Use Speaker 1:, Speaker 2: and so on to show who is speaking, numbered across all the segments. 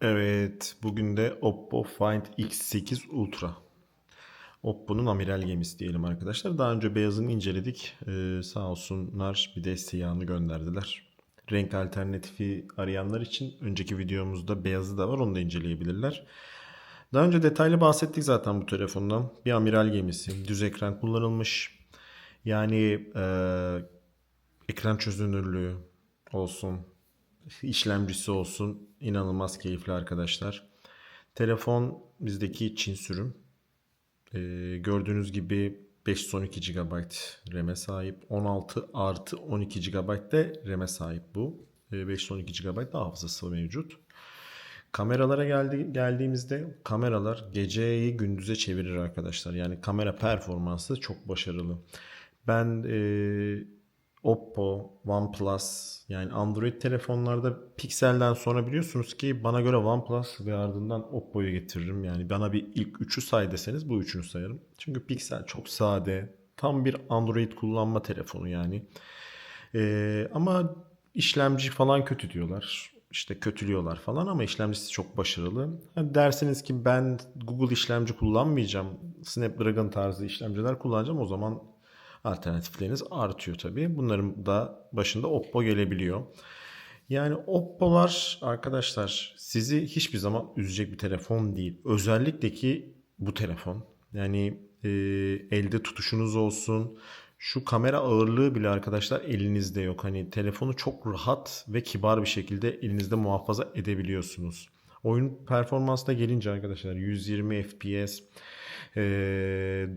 Speaker 1: Evet, bugün de Oppo Find X8 Ultra. Oppo'nun amiral gemisi diyelim arkadaşlar. Daha önce beyazını inceledik. Ee, sağ olsunlar bir de siyahını gönderdiler. Renk alternatifi arayanlar için önceki videomuzda beyazı da var onu da inceleyebilirler. Daha önce detaylı bahsettik zaten bu telefondan. Bir amiral gemisi, düz ekran kullanılmış. Yani e, ekran çözünürlüğü olsun, işlemcisi olsun inanılmaz keyifli arkadaşlar. Telefon bizdeki Çin sürüm. Ee, gördüğünüz gibi 512 GB RAM'e sahip. 16 artı 12 GB de RAM'e sahip bu. Ee, 512 GB da hafızası mevcut. Kameralara geldi, geldiğimizde kameralar geceyi gündüze çevirir arkadaşlar. Yani kamera performansı çok başarılı. Ben e, Oppo, OnePlus yani Android telefonlarda Pixel'den sonra biliyorsunuz ki bana göre OnePlus ve ardından Oppo'yu getiririm. Yani bana bir ilk üçü say deseniz bu üçünü sayarım. Çünkü Pixel çok sade, tam bir Android kullanma telefonu yani. Ee, ama işlemci falan kötü diyorlar. İşte kötülüyorlar falan ama işlemcisi çok başarılı. Ha, dersiniz ki ben Google işlemci kullanmayacağım. Snapdragon tarzı işlemciler kullanacağım. O zaman alternatifleriniz artıyor tabii. Bunların da başında Oppo gelebiliyor. Yani Oppo'lar arkadaşlar sizi hiçbir zaman üzecek bir telefon değil. Özellikle ki bu telefon. Yani e, elde tutuşunuz olsun. Şu kamera ağırlığı bile arkadaşlar elinizde yok. Hani telefonu çok rahat ve kibar bir şekilde elinizde muhafaza edebiliyorsunuz. Oyun performansına gelince arkadaşlar 120 FPS, e,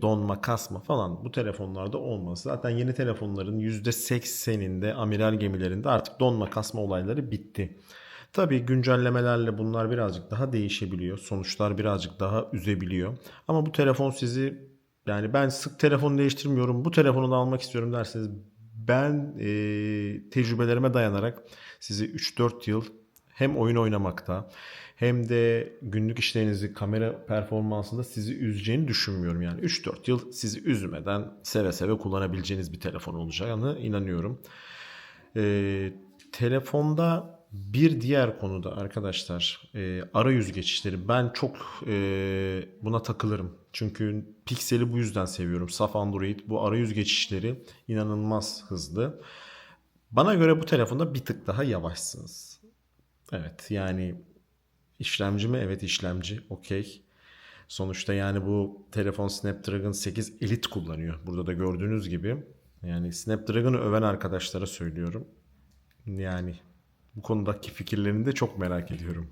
Speaker 1: donma, kasma falan bu telefonlarda olmaz. Zaten yeni telefonların %80'inde amiral gemilerinde artık donma, kasma olayları bitti. Tabii güncellemelerle bunlar birazcık daha değişebiliyor. Sonuçlar birazcık daha üzebiliyor. Ama bu telefon sizi yani ben sık telefon değiştirmiyorum. Bu telefonu da almak istiyorum derseniz ben e, tecrübelerime dayanarak sizi 3-4 yıl hem oyun oynamakta hem de günlük işlerinizi kamera performansında sizi üzeceğini düşünmüyorum. Yani 3-4 yıl sizi üzmeden seve seve kullanabileceğiniz bir telefon olacağını inanıyorum. Ee, telefonda bir diğer konuda arkadaşlar e, arayüz geçişleri ben çok e, buna takılırım. Çünkü Pixel'i bu yüzden seviyorum. Saf Android bu arayüz geçişleri inanılmaz hızlı. Bana göre bu telefonda bir tık daha yavaşsınız. Evet yani işlemci mi? Evet işlemci. Okey. Sonuçta yani bu telefon Snapdragon 8 Elite kullanıyor. Burada da gördüğünüz gibi. Yani Snapdragon'ı öven arkadaşlara söylüyorum. Yani bu konudaki fikirlerini de çok merak ediyorum.